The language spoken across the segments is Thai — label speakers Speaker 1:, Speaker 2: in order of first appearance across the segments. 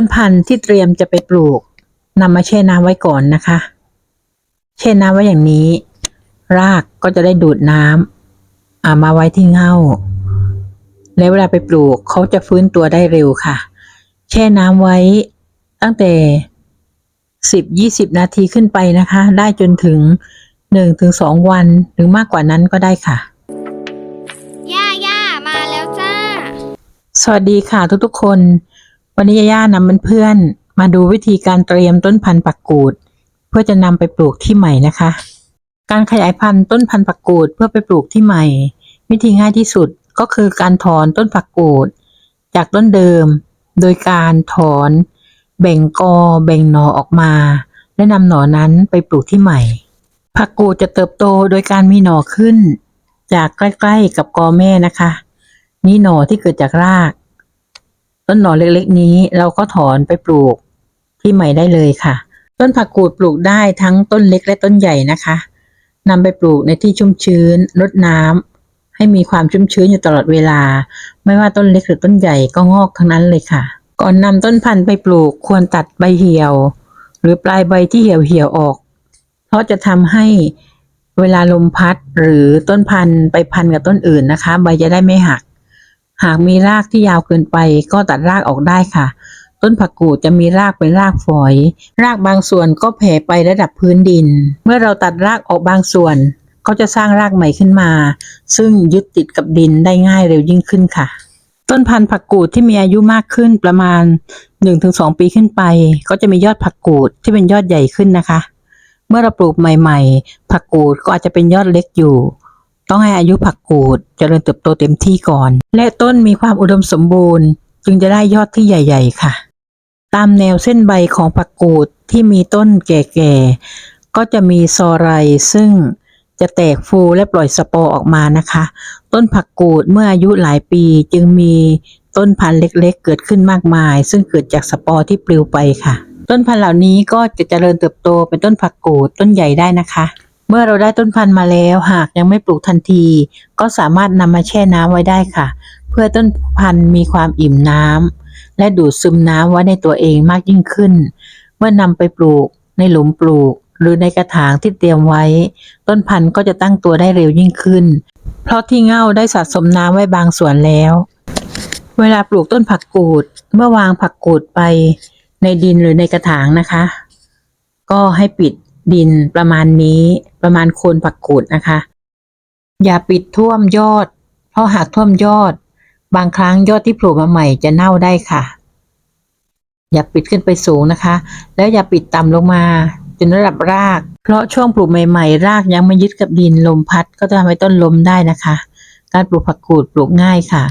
Speaker 1: ต้นพันธุ์ที่เตรียมจะไปปลูกนำมาแช่น้ำไว้ก่อนนะคะ แช่น้ำไว้อย่างนี้ รากก็จะได้ดูดน้ำอ่ามาไว้ที่เง่าแล้วเวลาไปปลูกเขาจะฟื้นตัวได้เร็วค่ะ แช่น้ำไว้ตั้งแต่สิบยี่สิบนาทีขึ้นไปนะคะ ได้จนถึงหนึ่งถึงสองวันหรือมากกว่านั้นก็ได้ค่ะ
Speaker 2: ย่าย่ามาแล้วจ้า
Speaker 1: สวัสดีค่ะทุกๆคน วันนี้ย่านำเพื่อนๆมาดูวิธีการเตรียมต้นพันธุ์ปักกูด เพื่อจะนำไปปลูกที่ใหม่นะคะ การขยายพันธุ์ต้นพันธุ์ปักกูดเพื่อไปปลูกที่ใหม่ วิธีง่ายที่สุดก็คือการถอนต้นผักกูด จากต้นเดิม โดยการถอน แบ่งกอ แบ่งหน่อออกมา และนำหนอนั้นไปปลูกที่ใหม่ ผักกูดจะเติบโตโดยการมีหน่อขึ้น จากใกล้ๆกับกอแม่นะคะ นี่หน่อที่เกิดจากราก ต้นหน่อเล็กๆ นี้เราก็ถอนไปปลูกที่ใหม่ได้เลยค่ะ ต้นผักกูดปลูกได้ทั้งต้นเล็กและต้นใหญ่นะคะนำไปปลูกในที่ชุ่มชื้นรดน้ำให้มีความชุ่มชื้นอยู่ตลอดเวลา ไม่ว่าต้นเล็กหรือต้นใหญ่ก็งอกทั้งนั้นเลยค่ะ ก่อนนำต้นพันธุ์ไปปลูกควรตัดใบเหี่ยว หรือปลายใบที่เหี่ยวเหี่ยวๆออก เพราะจะทำให้เวลาลมพัดหรือต้นพันธุ์ไปพันกับต้นอื่นนะคะ ใบจะได้ไม่หัก หากมีรากที่ยาวเกินไปก็ตัดรากออกได้ค่ะ ต้นผักกูดจะมีรากเป็นรากฝอย รากบางส่วนก็แผ่ไประดับพื้นดิน เมื่อเราตัดรากออกบางส่วนก็จะสร้างรากใหม่ขึ้นมา ซึ่งยึดติดกับดินได้ง่ายเร็วยิ่งขึ้นค่ะ ต้นพันธุ์ผักกูดที่มีอายุมากขึ้นประมาณ 1-2 ปีขึ้นไป ก็จะมียอดผักกูดที่เป็นยอดใหญ่ขึ้นนะคะ เมื่อเราปลูกใหม่ ๆ ผักกูดก็อาจจะเป็นยอดเล็กอยู่ ต้องให้อายุผักกูดเจริญเติบโตเต็มที่ก่อน และต้นมีความอุดมสมบูรณ์ จึงจะได้ยอดที่ใหญ่ ๆ ค่ะ ตามแนวเส้นใบของผักกูดที่มีต้นแก่ๆก็จะมีซอไรซึ่งจะแตกฟูและปล่อยสปอร์ออกมานะคะ ต้นผักกูดเมื่ออายุหลายปีจึงมีต้นพันธุ์เล็กๆ เกิดขึ้นมากมาย ซึ่งเกิดจากสปอร์ที่ปลิวไปค่ะ ต้นพันธุ์เหล่านี้ก็จะเจริญเติบโตเป็นต้นผักกูดต้นใหญ่ได้นะคะ เมื่อเราได้ต้นพันธุ์มาแล้ว หากยังไม่ปลูกทันที ก็สามารถนำมาแช่น้ำไว้ได้ค่ะ เพื่อต้นพันธุ์มีความอิ่มน้ำและดูดซึมน้ำไว้ในตัวเองมากยิ่งขึ้น เมื่อนำไปปลูกในหลุมปลูก หรือในกระถางที่เตรียมไว้ ต้นพันธุ์ก็จะตั้งตัวได้เร็วยิ่งขึ้น เพราะที่เง่าได้สะสมน้ำไว้บางส่วนแล้ว เวลาปลูกต้นผักกูด เมื่อวางผักกูดไปในดินหรือในกระถางนะคะ ก็ให้ปิด ดินประมาณนี้ประมาณโคนผักกูดนะคะ อย่าปิดท่วมยอด เพราะหากท่วมยอด บางครั้งยอดที่โผล่มาใหม่จะเน่าได้ค่ะ อย่าปิดขึ้นไปสูงนะคะ แล้วอย่าปิดต่ำลงมาจนระดับราก เพราะช่วงปลูกใหม่ๆ รากยังไม่ยึดกับดินลมพัดก็จะทำให้ต้นล้มได้นะคะ การปลูกผักกูดปลูกง่ายค่ะ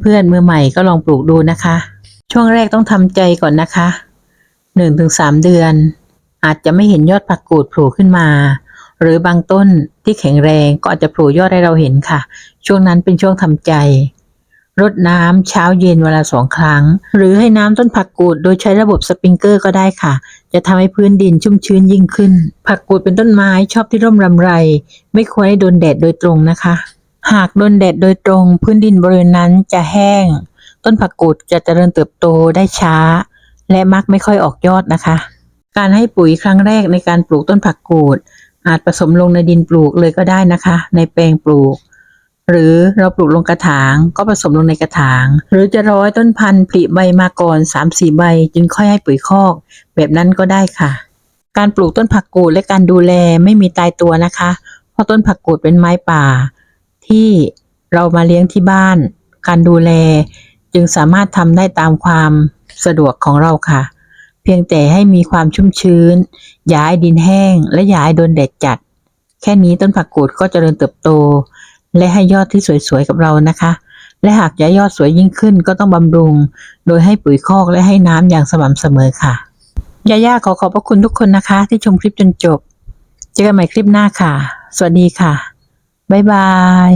Speaker 1: เพื่อนๆมือใหม่ก็ลองปลูกดูนะคะ ช่วงแรกต้องทำใจก่อนนะคะหนึ่งถึงสามเดือน อาจจะไม่เห็นยอดผักกูดโผล่ขึ้นมา หรือบางต้นที่แข็งแรงก็อาจจะโผล่ยอดให้เราเห็นค่ะ ช่วงนั้นเป็นช่วงทำใจรดน้ำเช้าเย็นเวลาสองครั้ง หรือให้น้ำต้นผักกูดโดยใช้ระบบสปริงเกอร์ก็ได้ค่ะ จะทำให้พื้นดินชุ่มชื้นยิ่งขึ้น ผักกูดเป็นต้นไม้ชอบที่ร่มรำไร ไม่ควรให้โดนแดดโดยตรงนะคะ หากโดนแดดโดยตรง พื้นดินบริเวณนั้นจะแห้ง ต้นผักกูดจะเจริญเติบโตได้ช้า และมักไม่ค่อยออกยอดนะคะ การให้ปุ๋ยครั้งแรกในการปลูกต้นผักกูด อาจผสมลงในดินปลูกเลยก็ได้นะคะ ในแปลงปลูก หรือเราปลูกลงกระถางก็ผสมลงในกระถาง หรือจะร้อยต้นพันธุ์ผลิใบมาก่อน3-4ใบจึงค่อยให้ปุ๋ยคอก แบบนั้นก็ได้ค่ะ การปลูกต้นผักกูดและการดูแลไม่มีตายตัวนะคะ เพราะต้นผักกูดเป็นไม้ป่า ที่เรามาเลี้ยงที่บ้าน การดูแล จึงสามารถทำได้ตามความสะดวกของเราค่ะ เพียงแต่ให้มีความชุ่มชื้น อย่าให้ดินแห้ง และอย่าให้โดนแดดจัด แค่นี้ต้นผักกูดก็จเจริญเติบโต และให้ยอดที่สวยๆกับเรานะคะ และหากอยากยอดสวยยิ่งขึ้นก็ต้องบำรุง โดยให้ปุ๋ยคอกและให้น้ำอย่างสม่ำเสมอค่ะยาย่าขอขอบพระคุณทุกคนนะคะ ที่ชมคลิปจนจบ เจอกันใหม่คลิปหน้าค่ะ สวัสดีค่ะ บ๊ายบาย